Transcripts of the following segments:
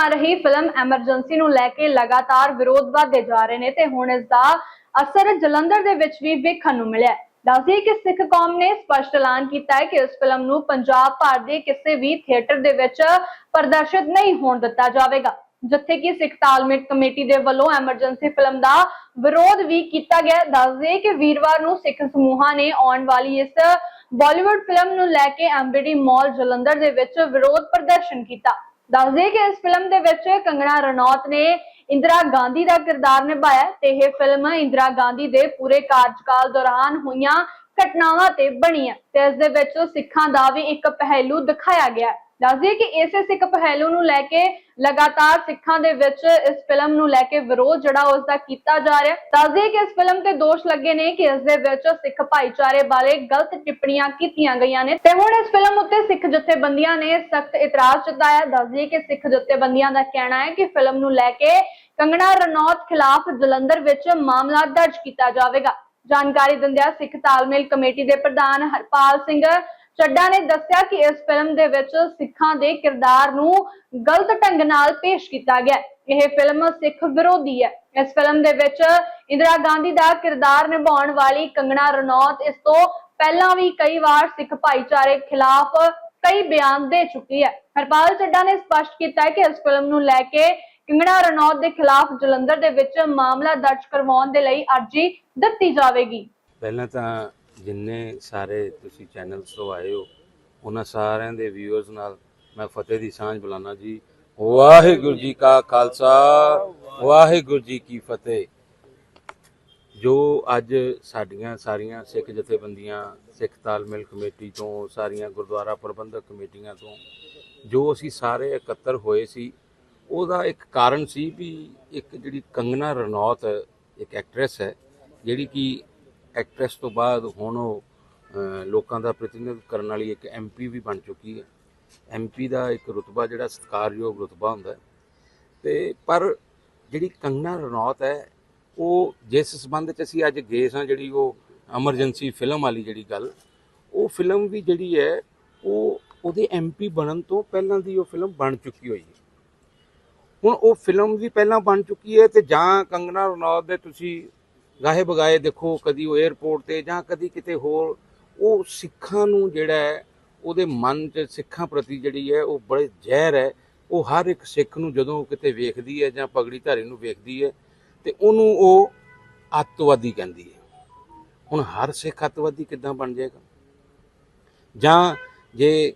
ਆ ਰਹੀ film emergency ਨੂੰ ਲੈ ਕੇ ਲਗਾਤਾਰ ਵਿਰੋਧ ਵਧਦੇ ਜਾ ਰਹੇ ਨੇ ਤੇ ਹੁਣ ਇਸ ਦਾ ਅਸਰ ਜਲੰਧਰ ਦੇ ਵਿੱਚ ਵੀ ਵੇਖਣ ਨੂੰ ਮਿਲਿਆ ਦੱਸਦੇ ਕਿ ਸਿੱਖ ਕੌਮ ਨੇ ਸਪਸ਼ਟ ਐਲਾਨ ਕੀਤਾ ਹੈ ਕਿ ਇਸ ਫਿਲਮ ਨੂੰ ਪੰਜਾਬ ਭਰ ਦੇ ਕਿਸੇ ਵੀ ਥੀਏਟਰ ਦੇ ਵਿੱਚ ਪ੍ਰਦਰਸ਼ਿਤ ਨਹੀਂ ਹੋਣ ਦਿੱਤਾ ਜਾਵੇਗਾ, ਜਿੱਥੇ ਕਿ ਸਿੱਖ ਤਾਲਮੇਲ ਕਮੇਟੀ ਦੇ ਵੱਲੋਂ ਐਮਰਜੈਂਸੀ ਫਿਲਮ ਦਾ ਵਿਰੋਧ ਵੀ ਕੀਤਾ ਗਿਆ ਦੱਸਦੇ ਕਿ ਵੀਰਵਾਰ ਨੂੰ ਸਿੱਖ ਸਮੂਹਾਂ ਨੇ ਆਉਣ ਵਾਲੀ ਇਸ ਬਾਲੀਵੁੱਡ ਫਿਲਮ ਨੂੰ ਲੈ ਕੇ ਐਮਬੀਡੀ ਮਾਲ ਜਲੰਧਰ ਦੇ ਵਿੱਚ ਵਿਰੋਧ ਪ੍ਰਦਰਸ਼ਨ ਕੀਤਾ। ਦੱਸਦੇ ਕਿ ਇਸ ਫਿਲਮ ਦੇ ਵਿੱਚ ਕੰਗਣਾ ਰਣੌਤ ਨੇ ਇੰਦਰਾ ਗਾਂਧੀ ਦਾ ਕਿਰਦਾਰ ਨਿਭਾਇਆ ਤੇ ਇਹ ਫਿਲਮ ਇੰਦਰਾ ਗਾਂਧੀ ਦੇ ਪੂਰੇ ਕਾਰਜਕਾਲ ਦੌਰਾਨ ਹੋਈਆਂ ਘਟਨਾਵਾਂ ਤੇ ਬਣੀ ਹੈ ਤੇ ਇਸ ਦੇ ਵਿੱਚ ਸਿੱਖਾਂ ਦਾ ਵੀ ਇੱਕ ਪਹਿਲੂ ਦਿਖਾਇਆ ਗਿਆ। ਹੈ ਦੱਸਦੇ ਕਿ ਇਸੇ ਸਿੱਖ ਪਹਿਲੂ ਨੂੰ ਲੈ ਕੇ ਲਗਾਤਾਰ ਸਿੱਖਾਂ ਦੇ ਵਿੱਚ ਇਸ ਫਿਲਮ ਨੂੰ ਲੈ ਕੇ ਵਿਰੋਧ ਜਿਹੜਾ ਉਸ ਦਾ ਕੀਤਾ ਜਾ ਰਿਹਾ ਹੈ। ਕਿ ਇਸ ਫਿਲਮ ਤੇ ਦੋਸ਼ ਲੱਗੇ ਨੇ ਕਿ ਇਸ ਦੇ ਵਿੱਚ ਸਿੱਖ ਭਾਈਚਾਰੇ ਬਾਰੇ ਗਲਤ ਟਿੱਪਣੀਆਂ ਕੀਤੀਆਂ ਗਈਆਂ ਨੇ। ਤੇ ਹੁਣ ਇਸ ਫਿਲਮ ਉੱਤੇ ਸਿੱਖ ਜਥੇਬੰਦੀਆਂ ਨੇ ਸਖਤ ਇਤਰਾਜ਼ ਜਤਾਇਆ। ਦੱਸਦੇ ਕਿ ਸਿੱਖ ਜਥੇਬੰਦੀਆਂ ਦਾ ਕਹਿਣਾ ਹੈ ਕਿ ਫਿਲਮ ਨੂੰ ਲੈ ਕੇ ਕੰਗਣਾ ਰਣੌਤ ਖਿਲਾਫ ਜਲੰਧਰ ਵਿੱਚ ਮਾਮਲਾ ਦਰਜ ਕੀਤਾ ਜਾਵੇਗਾ। ਜਾਣਕਾਰੀ ਦਿੰਦਿਆਂ ਸਿੱਖ ਤਾਲਮੇਲ ਕਮੇਟੀ ਦੇ ਪ੍ਰਧਾਨ ਹਰਪਾਲ ਸਿੰਘ ਚੱਡਾ ਨੇ ਦੱਸਿਆ ਕਿ ਇਸ ਫਿਲਮ ਦੇ ਵਿੱਚ ਸਿੱਖਾਂ ਦੇ ਕਿਰਦਾਰ ਨੂੰ ਗਲਤ ਢੰਗ ਨਾਲ ਪੇਸ਼ ਕੀਤਾ ਗਿਆ ਇਹ ਫਿਲਮ ਸਿੱਖ ਵਿਰੋਧੀ ਹੈ। ਇਸ ਫਿਲਮ ਦੇ ਵਿੱਚ ਇੰਦਰਾ ਗਾਂਧੀ ਦਾ ਕਿਰਦਾਰ ਨਿਭਾਉਣ ਵਾਲੀ ਕੰਗਣਾ ਰਣੌਤ ਇਸ ਤੋਂ ਪਹਿਲਾਂ ਵੀ ਕਈ ਵਾਰ ਸਿੱਖ ਭਾਈਚਾਰੇ ਖਿਲਾਫ ਕਈ ਬਿਆਨ ਦੇ ਚੁੱਕੀ ਹੈ। ਹਰਪਾਲ ਚੱਡਾ ਨੇ ਸਪਸ਼ਟ ਕੀਤਾ ਹੈ ਕਿ ਇਸ ਫਿਲਮ ਨੂੰ ਲੈ ਕੇ ਕੰਗਣਾ ਰਣੌਤ ਦੇ ਖਿਲਾਫ ਜਲੰਧਰ ਦੇ ਵਿੱਚ ਮਾਮਲਾ ਦਰਜ ਕਰਵਾਉਣ ਦੇ ਲਈ ਅਰਜੀ ਦਿੱਤੀ ਜਾਵੇਗੀ। ਪਹਿਲਾਂ ਤਾਂ ਜਿੰਨੇ ਸਾਰੇ ਤੁਸੀਂ ਚੈਨਲਸ ਤੋਂ ਆਏ ਹੋ, ਉਹਨਾਂ ਸਾਰਿਆਂ ਦੇ ਵਿਊਅਰਸ ਨਾਲ ਮੈਂ ਫਤਿਹ ਦੀ ਸਾਂਝ ਬੁਲਾਣਾ ਜੀ। ਵਾਹਿਗੁਰੂ ਜੀ ਕਾ ਖਾਲਸਾ, ਵਾਹਿਗੁਰੂ ਜੀ ਕੀ ਫਤਿਹ। ਜੋ ਅੱਜ ਸਾਡੀਆਂ ਸਾਰੀਆਂ ਸਿੱਖ ਜਥੇਬੰਦੀਆਂ, ਸਿੱਖ ਤਾਲਮੇਲ ਕਮੇਟੀ ਤੋਂ, ਸਾਰੀਆਂ ਗੁਰਦੁਆਰਾ ਪ੍ਰਬੰਧਕ ਕਮੇਟੀਆਂ ਤੋਂ, ਜੋ ਅਸੀਂ ਸਾਰੇ ਇਕੱਤਰ ਹੋਏ ਸੀ, ਉਹਦਾ ਇੱਕ ਕਾਰਨ ਸੀ ਵੀ ਇੱਕ ਜਿਹੜੀ ਕੰਗਨਾ ਰਣੌਤ, ਇੱਕ ਐਕਟਰੈਸ ਹੈ, ਜਿਹੜੀ ਕਿ ਐਕਟਰੈਸ ਤੋਂ ਬਾਅਦ ਹੁਣ ਉਹ ਲੋਕਾਂ ਦਾ ਪ੍ਰਤੀਨਿਧ ਕਰਨ ਵਾਲੀ ਇੱਕ ਐਮਪੀ ਵੀ ਬਣ ਚੁੱਕੀ ਹੈ। ਐਮਪੀ ਦਾ ਇੱਕ ਰੁਤਬਾ ਜਿਹੜਾ ਸਤਿਕਾਰਯੋਗ ਰੁਤਬਾ ਹੁੰਦਾ ਹੈ। ਤੇ ਪਰ ਜਿਹੜੀ ਕੰਗਨਾ ਰਣੌਤ ਹੈ, ਉਹ ਜਿਸ ਸੰਬੰਧ ਚ ਅਸੀਂ ਅੱਜ ਗਏ ਸਾਂ, ਜਿਹੜੀ ਉਹ ਐਮਰਜੈਂਸੀ ਫਿਲਮ ਵਾਲੀ ਜਿਹੜੀ ਗੱਲ, ਉਹ ਫਿਲਮ ਵੀ ਜਿਹੜੀ ਹੈ, ਉਹ ਉਹਦੇ ਐਮਪੀ ਬਣਨ ਤੋਂ ਪਹਿਲਾਂ ਦੀ ਉਹ ਫਿਲਮ ਬਣ ਚੁੱਕੀ ਹੋਈ ਹੈ। ਹੁਣ ਉਹ ਫਿਲਮ ਵੀ ਪਹਿਲਾਂ ਬਣ ਚੁੱਕੀ ਹੈ ਤੇ ਜਾਂ ਕੰਗਨਾ ਰਣੌਤ ਦੇ ਤੁਸੀਂ ਗਾਹੇ ਬਗਾਏ ਦੇਖੋ ਕਦੀ ਉਹ 에ਅਰਪੋਰਟ ਤੇ ਜਾਂ ਕਦੀ ਕਿਤੇ ਹੋਰ ਉਹ ਸਿੱਖਾਂ ਨੂੰ ਜਿਹੜਾ ਹੈ ਉਹਦੇ ਮਨ 'ਚ ਸਿੱਖਾਂ ਪ੍ਰਤੀ ਜਿਹੜੀ ਹੈ ਉਹ ਬੜੇ ਜ਼ਹਿਰ ਹੈ। ਉਹ ਹਰ ਇੱਕ ਸਿੱਖ ਨੂੰ ਜਦੋਂ ਕਿਤੇ ਵੇਖਦੀ ਹੈ ਜਾਂ ਪਗੜੀ ਧਾਰੀ ਨੂੰ ਵੇਖਦੀ ਹੈ ਤੇ ਉਹਨੂੰ ਉਹ ਅੱਤਵਾਦੀ ਕਹਿੰਦੀ ਹੈ। ਹੁਣ ਹਰ ਸਿੱਖ ਅੱਤਵਾਦੀ ਕਿੱਦਾਂ ਬਣ ਜਾਏਗਾ? ਜਾਂ ਜੇ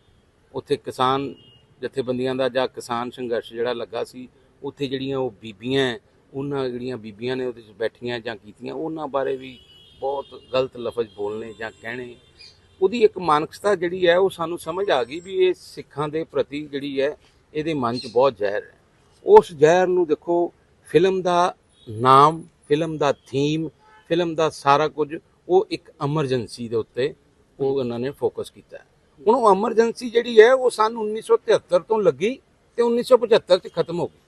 ਉੱਥੇ ਕਿਸਾਨ ਜਥੇਬੰਦੀਆਂ ਦਾ ਜਾਂ ਕਿਸਾਨ ਸੰਘਰਸ਼ ਜਿਹੜਾ ਲੱਗਾ ਸੀ ਉੱਥੇ ਜਿਹੜੀਆਂ ਉਹ ਬੀਬੀਆਂ ਹੈ, ਉਹਨਾਂ ਜਿਹੜੀਆਂ ਬੀਬੀਆਂ ਨੇ ਉਹਦੇ 'ਚ ਬੈਠੀਆਂ ਜਾਂ ਕੀਤੀਆਂ, ਉਹਨਾਂ ਬਾਰੇ ਵੀ ਬਹੁਤ ਗਲਤ ਲਫ਼ਜ਼ ਬੋਲਨੇ ਜਾਂ ਕਹਿਣੇ। ਉਹਦੀ ਇੱਕ ਮਾਨਸਿਕਤਾ ਜਿਹੜੀ ਹੈ, ਉਹ ਸਾਨੂੰ ਸਮਝ ਆ ਗਈ ਵੀ ਇਹ ਸਿੱਖਾਂ ਦੇ ਪ੍ਰਤੀ ਜਿਹੜੀ ਹੈ, ਇਹਦੇ ਮਨ 'ਚ ਬਹੁਤ ਜ਼ਹਿਰ ਹੈ। ਉਸ ਜ਼ਹਿਰ ਨੂੰ ਦੇਖੋ, ਫਿਲਮ ਦਾ ਨਾਮ, ਫਿਲਮ ਦਾ ਥੀਮ ਫਿਲਮ ਦਾ ਸਾਰਾ ਕੁਝ, ਉਹ ਇੱਕ ਐਮਰਜੈਂਸੀ ਦੇ ਉੱਤੇ ਉਹ ਉਹਨਾਂ ਨੇ ਫੋਕਸ ਕੀਤਾ ਹੁਣ ਉਹ ਐਮਰਜੈਂਸੀ ਜਿਹੜੀ ਹੈ, ਉਹ ਸਨ 1973 ਤੋਂ ਲੱਗੀ ਤੇ 1975 ਚ ਖਤਮ ਹੋ ਗਈ।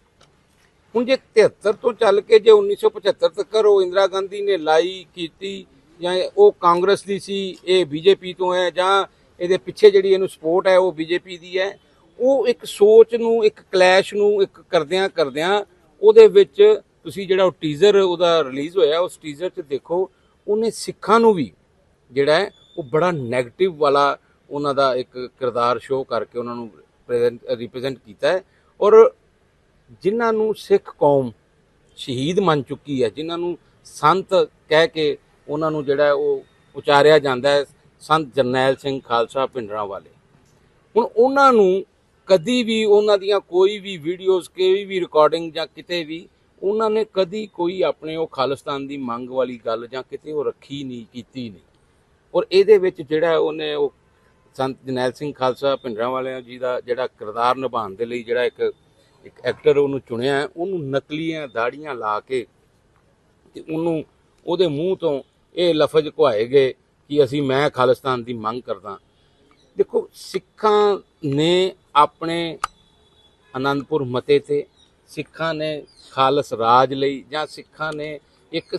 ਹੁਣ ਜੇ 73 ਤੋਂ ਚੱਲ ਕੇ ਜੇ 1975 ਤੱਕ ਉਹ ਇੰਦਰਾ ਗਾਂਧੀ ਨੇ ਲਾਈ ਕੀਤੀ ਜਾਂ ਉਹ ਕਾਂਗਰਸ ਦੀ ਸੀ, ਇਹ ਬੀਜੇਪੀ ਤੋਂ ਹੈ ਜਾਂ ਇਹਦੇ ਪਿੱਛੇ ਜਿਹੜੀ ਇਹਨੂੰ ਸਪੋਰਟ ਹੈ ਉਹ ਬੀਜੇਪੀ ਦੀ ਹੈ, ਉਹ ਇੱਕ ਸੋਚ ਨੂੰ, ਇੱਕ ਕਲੈਸ਼ ਨੂੰ, ਇੱਕ ਕਰਦਿਆਂ ਕਰਦਿਆਂ ਉਹਦੇ ਵਿੱਚ ਤੁਸੀਂ ਜਿਹੜਾ ਉਹ ਟੀਜ਼ਰ ਉਹਦਾ ਰਿਲੀਜ਼ ਹੋਇਆ, ਉਸ ਟੀਜ਼ਰ 'ਚ ਦੇਖੋ, ਉਹਨੇ ਸਿੱਖਾਂ ਨੂੰ ਵੀ ਜਿਹੜਾ ਹੈ ਉਹ ਬੜਾ 네ਗੇਟਿਵ ਵਾਲਾ ਉਹਨਾਂ ਦਾ ਇੱਕ ਕਿਰਦਾਰ ਸ਼ੋਅ ਕਰਕੇ ਉਹਨਾਂ ਨੂੰ ਰਿਪਰੈਜ਼ੈਂਟ ਕੀਤਾ ਹੈ ਔਰ ਜਿਨ੍ਹਾਂ ਨੂੰ ਸਿੱਖ ਕੌਮ ਸ਼ਹੀਦ ਮੰਨ ਚੁੱਕੀ ਹੈ, ਜਿਨ੍ਹਾਂ ਨੂੰ ਸੰਤ ਕਹਿ ਕੇ ਉਹਨਾਂ ਨੂੰ ਜਿਹੜਾ ਉਹ ਉਚਾਰਿਆ ਜਾਂਦਾ ਹੈ, ਸੰਤ ਜਰਨੈਲ ਸਿੰਘ ਖਾਲਸਾ ਪਿੰਡਰਾਂ ਵਾਲੇ। ਹੁਣ ਉਹਨਾਂ ਨੂੰ ਕਦੀ ਵੀ ਉਹਨਾਂ ਦੀਆਂ ਕੋਈ ਵੀ ਵੀਡੀਓਜ਼ ਕੋਈ ਵੀ ਰਿਕਾਰਡਿੰਗ ਜਾਂ ਕਿਤੇ ਵੀ ਉਹਨਾਂ ਨੇ ਕਦੀ ਕੋਈ ਆਪਣੇ ਉਹ ਖਾਲਿਸਤਾਨ ਦੀ ਮੰਗ ਵਾਲੀ ਗੱਲ ਜਾਂ ਕਿਤੇ ਉਹ ਰੱਖੀ ਨਹੀਂ, ਕੀਤੀ ਨਹੀਂ। ਔਰ ਇਹਦੇ ਵਿੱਚ ਜਿਹੜਾ ਉਹਨੇ ਉਹ ਸੰਤ ਜਰਨੈਲ ਸਿੰਘ ਖਾਲਸਾ ਪਿੰਡਰਾਂ ਵਾਲਿਆਂ ਜੀ ਦਾ ਜਿਹੜਾ ਕਿਰਦਾਰ ਨਿਭਾਉਣ ਦੇ ਲਈ ਜਿਹੜਾ ਇੱਕ ਇੱਕ ਐਕਟਰ ਉਹਨੂੰ ਚੁਣਿਆ ਉਹਨੂੰ ਨਕਲੀਆਂ ਦਾੜੀਆਂ ਲਾ ਕੇ ਤੇ ਉਹਨੂੰ ਉਹਦੇ ਮੂੰਹ ਤੋਂ ਇਹ ਲਫ਼ਜ਼ ਘੁਆਏ ਗਏ ਕਿ ਅਸੀਂ ਮੈਂ ਖਾਲਿਸਤਾਨ ਦੀ ਮੰਗ ਕਰਦਾ। ਦੇਖੋ, ਸਿੱਖਾਂ ਨੇ ਆਪਣੇ ਆਨੰਦਪੁਰ ਮਤੇ ਤੇ ਸਿੱਖਾਂ ਨੇ ਖਾਲਸ ਰਾਜ ਲਈ ਜਾਂ ਸਿੱਖਾਂ ਨੇ ਇੱਕ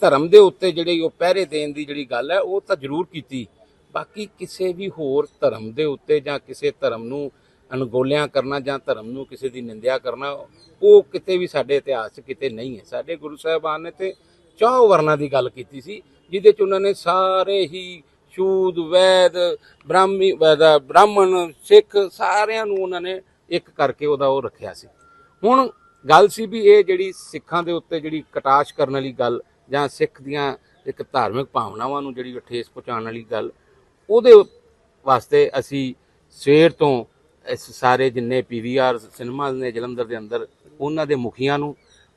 ਧਰਮ ਦੇ ਉੱਤੇ ਜਿਹੜੀ ਉਹ ਪਹਿਰੇ ਦੇਣ ਦੀ ਜਿਹੜੀ ਗੱਲ ਹੈ, ਉਹ ਤਾਂ ਜ਼ਰੂਰ ਕੀਤੀ। ਬਾਕੀ ਕਿਸੇ ਵੀ ਹੋਰ ਧਰਮ ਦੇ ਉੱਤੇ ਜਾਂ ਕਿਸੇ ਧਰਮ ਨੂੰ ਅਣਗੋਲਿਆਂ ਕਰਨਾ ਜਾਂ ਧਰਮ ਨੂੰ ਕਿਸੇ ਦੀ ਨਿੰਦਿਆ ਕਰਨਾ, ਉਹ ਕਿਤੇ ਵੀ ਸਾਡੇ ਇਤਿਹਾਸ 'ਚ ਕਿਤੇ ਨਹੀਂ ਹੈ। ਸਾਡੇ ਗੁਰੂ ਸਾਹਿਬਾਨ ਨੇ ਤੇ ਚੌ ਵਰਨਾਂ ਦੀ ਗੱਲ ਕੀਤੀ ਸੀ, ਜਿਹਦੇ 'ਚ ਉਹਨਾਂ ਨੇ ਸਾਰੇ ਹੀ ਸ਼ੂਦ ਵੈਦ, ਬ੍ਰਾਹਮੀ, ਵੈਦਾ, ਬ੍ਰਾਹਮਣ, ਸਿੱਖ ਸਾਰਿਆਂ ਨੂੰ ਉਹਨਾਂ ਨੇ ਇੱਕ ਕਰਕੇ ਉਹਦਾ ਉਹ ਰੱਖਿਆ ਸੀ। ਹੁਣ ਗੱਲ ਸੀ ਵੀ ਇਹ ਜਿਹੜੀ ਸਿੱਖਾਂ ਦੇ ਉੱਤੇ ਜਿਹੜੀ ਕਟਾਸ਼ ਕਰਨ ਵਾਲੀ ਗੱਲ ਜਾਂ ਸਿੱਖ ਦੀਆਂ ਇੱਕ ਧਾਰਮਿਕ ਭਾਵਨਾਵਾਂ ਨੂੰ ਜਿਹੜੀ ਠੇਸ ਪਹੁੰਚਾਉਣ ਵਾਲੀ ਗੱਲ, ਉਹਦੇ ਵਾਸਤੇ ਅਸੀਂ ਸਵੇਰ ਤੋਂ ਇਸ ਸਾਰੇ ਜਿੰਨੇ ਪੀਵੀਆਰ ਸਿਨੇਮਾ ਨੇ ਜਲੰਧਰ ਦੇ ਅੰਦਰ ਉਹਨਾਂ ਦੇ ਮੁਖੀਆਂ ਨੂੰ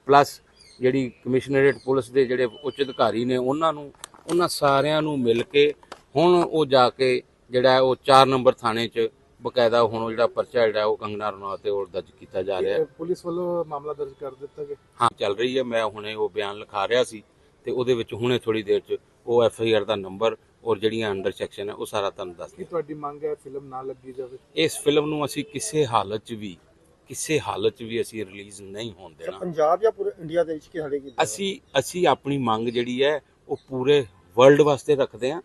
ਪਲੱਸ ਜਿਹੜੀ ਕਮਿਸ਼ਨਰੇਟ ਪੁਲਿਸ ਦੇ ਜਿਹੜੇ ਉੱਚ ਅਧਿਕਾਰੀ ਨੇ ਉਹਨਾਂ ਨੂੰ ਉਹਨਾਂ ਸਾਰਿਆਂ ਨੂੰ ਮਿਲ ਕੇ ਹੁਣ ਉਹ ਜਾ ਕੇ ਜਿਹੜਾ ਉਹ 4 ਨੰਬਰ ਥਾਣੇ 'ਚ ਬਕਾਇਦਾ ਹੁਣ ਉਹ ਜਿਹੜਾ ਪਰਚਾ ਜਿਹੜਾ ਉਹ ਕੰਗਨਾ ਰਣੌਤ ਤੇ ਉਹ ਦਰਜ ਕੀਤਾ ਜਾ ਰਿਹਾ। ਹੈ ਪੁਲਿਸ ਵੱਲੋਂ ਮਾਮਲਾ ਦਰਜ ਕਰ ਦਿੱਤਾ ਗਿਆ? ਹਾਂ ਚੱਲ ਰਹੀ ਹੈ। ਮੈਂ ਹੁਣੇ ਉਹ ਬਿਆਨ ਲਿਖਾ ਰਿਹਾ ਸੀ ਤੇ ਉਹਦੇ ਵਿੱਚ ਹੁਣੇ ਥੋੜੀ ਦੇਰ 'ਚ ਉਹ ਐਫ ਆਈ ਆਰ ਦਾ ਨੰਬਰ ਔਰ ਜਿਹੜੀਆਂ ਅੰਡਰ ਸੈਕਸ਼ਨ ਹੈ ਉਹ ਸਾਰਾ ਤੁਹਾਨੂੰ ਦੱਸ ਦਿੰਦਾ ਤੁਹਾਡੀ ਮੰਗ ਹੈ ਫਿਲਮ ਨਾ ਲੱਗੀ ਜਾਵੇ? ਇਸ ਫਿਲਮ ਨੂੰ ਅਸੀਂ ਕਿਸੇ ਹਾਲਤ 'ਚ ਵੀ ਕਿਸੇ ਹਾਲਤ 'ਚ ਵੀ ਅਸੀਂ ਰਿਲੀਜ਼ ਨਹੀਂ ਹੋਣ ਦੇਣਾ। ਪੰਜਾਬ ਜਾਂ ਪੂਰੇ ਇੰਡੀਆ ਦੇ ਵਿੱਚ ਕਿ ਸਾਡੇ ਕੀ ਅਸੀਂ ਅਸੀਂ ਆਪਣੀ ਮੰਗ ਜਿਹੜੀ ਹੈ ਉਹ ਪੂਰੇ ਵਰਲਡ ਵਾਸਤੇ ਰੱਖਦੇ ਹਾਂ।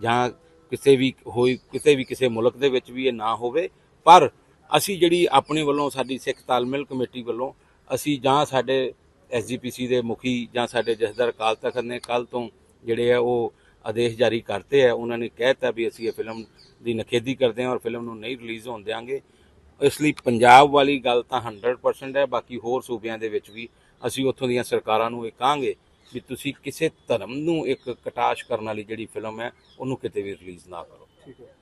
ਜਾਂ ਕਿਸੇ ਵੀ ਹੋਈ ਕਿਸੇ ਵੀ ਕਿਸੇ ਮੁਲਕ ਦੇ ਵਿੱਚ ਵੀ ਇਹ ਨਾ ਹੋਵੇ। ਪਰ ਅਸੀਂ ਜਿਹੜੀ ਆਪਣੇ ਵੱਲੋਂ ਸਾਡੀ ਸਿੱਖ ਤਾਲਮੇਲ ਕਮੇਟੀ ਵੱਲੋਂ ਅਸੀਂ ਜਾਂ ਸਾਡੇ ਐਸਜੀਪੀਸੀ ਦੇ ਮੁਖੀ ਜਾਂ ਸਾਡੇ ਜਥੇਦਾਰ ਅਕਾਲ ਤਖਤ ਨੇ ਕੱਲ ਤੋਂ ਜਿਹੜੇ ਆ ਉਹ ਆਦੇਸ਼ ਜਾਰੀ ਕਰਤੇ ਹੈ ਉਹਨਾਂ ਨੇ ਕਹਿਤਾ ਵੀ ਅਸੀਂ ਇਹ ਫਿਲਮ ਦੀ ਨਖੇਦੀ ਕਰਦੇ ਹਾਂ ਔਰ ਫਿਲਮ ਨੂੰ ਨਹੀਂ ਰਿਲੀਜ਼ ਹੋਣ ਦੇਵਾਂਗੇ ਇਸ ਲਈ ਪੰਜਾਬ ਵਾਲੀ ਗੱਲ ਤਾਂ 100% ਹੈ, ਬਾਕੀ ਹੋਰ ਸੂਬਿਆਂ ਦੇ ਵਿੱਚ ਵੀ ਅਸੀਂ ਉੱਥੋਂ ਦੀਆਂ ਸਰਕਾਰਾਂ ਨੂੰ ਇਹ ਕਹਾਂਗੇ ਵੀ ਤੁਸੀਂ ਕਿਸੇ ਧਰਮ ਨੂੰ ਇੱਕ ਕਟਾਸ਼ ਕਰਨ ਵਾਲੀ ਜਿਹੜੀ ਫਿਲਮ ਹੈ, ਉਹਨੂੰ ਕਿਤੇ ਵੀ ਰਿਲੀਜ਼ ਨਾ ਕਰੋ। ਠੀਕ ਹੈ।